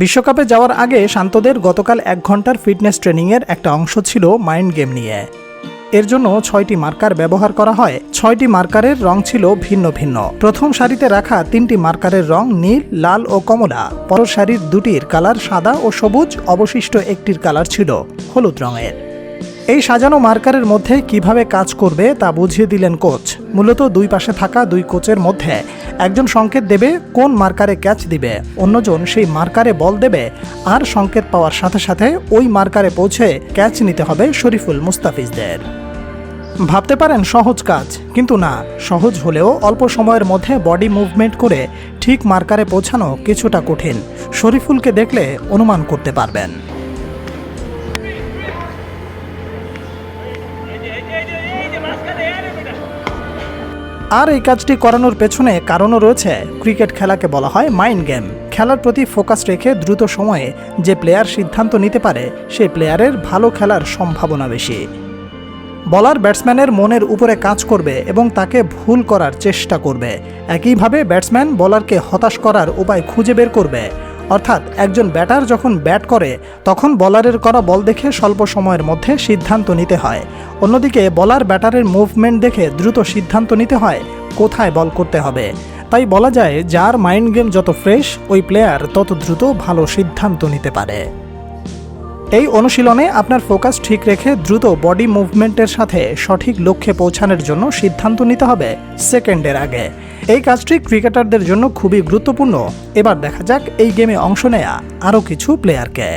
বিশ্বকাপে যাওয়ার আগে শান্তদের গতকাল এক ঘণ্টার ফিটনেস ট্রেনিংয়ের একটা অংশ ছিল মাইন্ড গেম নিয়ে। এর জন্য ছয়টি মার্কার ব্যবহার করা হয়। ছয়টি মার্কারের রং ছিল ভিন্ন ভিন্ন। প্রথম সারিতে রাখা তিনটি মার্কারের রং নীল, লাল ও কমলা। পর সারির দুটির কালার সাদা ও সবুজ, অবশিষ্ট একটির কালার ছিল হলুদ রঙের। এই সাজানো মার্কারের মধ্যে কীভাবে কাজ করবে তা বুঝিয়ে দিলেন কোচ। মূলত দুই পাশে থাকা দুই কোচের মধ্যে একজন সংকেত দেবে কোন মার্কারে ক্যাচ দিবে, অন্যজন সেই মার্কারে বল দেবে, আর সংকেত পাওয়ার সাথে সাথে ওই মার্কারে পৌঁছে ক্যাচ নিতে হবে শরীফুল মুস্তাফিজদের। ভাবতে পারেন সহজ কাজ, কিন্তু না, সহজ হলেও অল্প সময়ের মধ্যে বডি মুভমেন্ট করে ঠিক মার্কারে পৌঁছানো কিছুটা কঠিন। শরীফুলকে দেখলে অনুমান করতে পারবেন। আর এই কাজটি করানোর পেছনে কারণও রয়েছে। ক্রিকেট খেলাকে বলা হয় মাইন্ড গেম। খেলার প্রতি ফোকাস রেখে দ্রুত সময়ে যে প্লেয়ার সিদ্ধান্ত নিতে পারে সেই প্লেয়ারের ভালো খেলার সম্ভাবনা বেশি। বলার ব্যাটসম্যানের মনের উপরে কাজ করবে এবং তাকে ভুল করার চেষ্টা করবে। একইভাবে ব্যাটসম্যান বলারকে হতাশ করার উপায় খুঁজে বের করবে। অর্থাৎ একজন ব্যাটার যখন ব্যাট করে, তখন বলারের করা বল দেখে স্বল্প সময়ের মধ্যে সিদ্ধান্ত নিতে হয়। অন্যদিকে বলার ব্যাটারের মুভমেন্ট দেখে দ্রুত সিদ্ধান্ত নিতে হয়, কোথায় বল করতে হবে। তাই বলা যায়, যার মাইন্ড গেম যত ফ্রেশ, ওই প্লেয়ার তত দ্রুত ভালো সিদ্ধান্ত নিতে পারে। এই অনুশীলনে আপনার ফোকাস ঠিক রেখে দ্রুত বডি মুভমেন্টের সাথে সঠিক লক্ষ্যে পৌঁছানোর জন্য সিদ্ধান্ত নিতে হবে সেকেন্ডের আগে। এই কাজটি ক্রিকেটারদের জন্য খুবই গুরুত্বপূর্ণ। এবার দেখা যাক এই গেমে অংশ নেয়া আরও কিছু প্লেয়ারকে।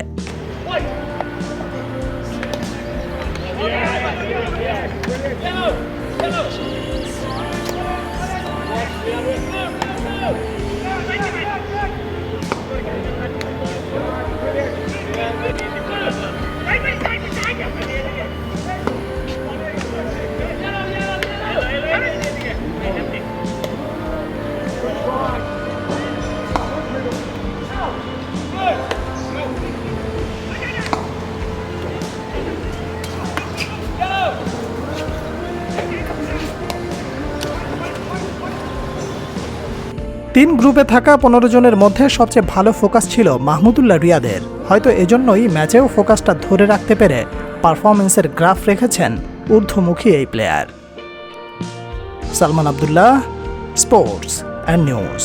তিন গ্রুপে থাকা পনেরো জনের মধ্যে সবচেয়ে ভালো ফোকাস ছিল মাহমুদুল্লাহ রিয়াদের। হয়তো এজন্যই ম্যাচেও ফোকাসটা ধরে রাখতে পেরে পারফরমেন্সের গ্রাফ রেখেছেন ঊর্ধ্বমুখী এই player. Salman Abdullah, sports and news.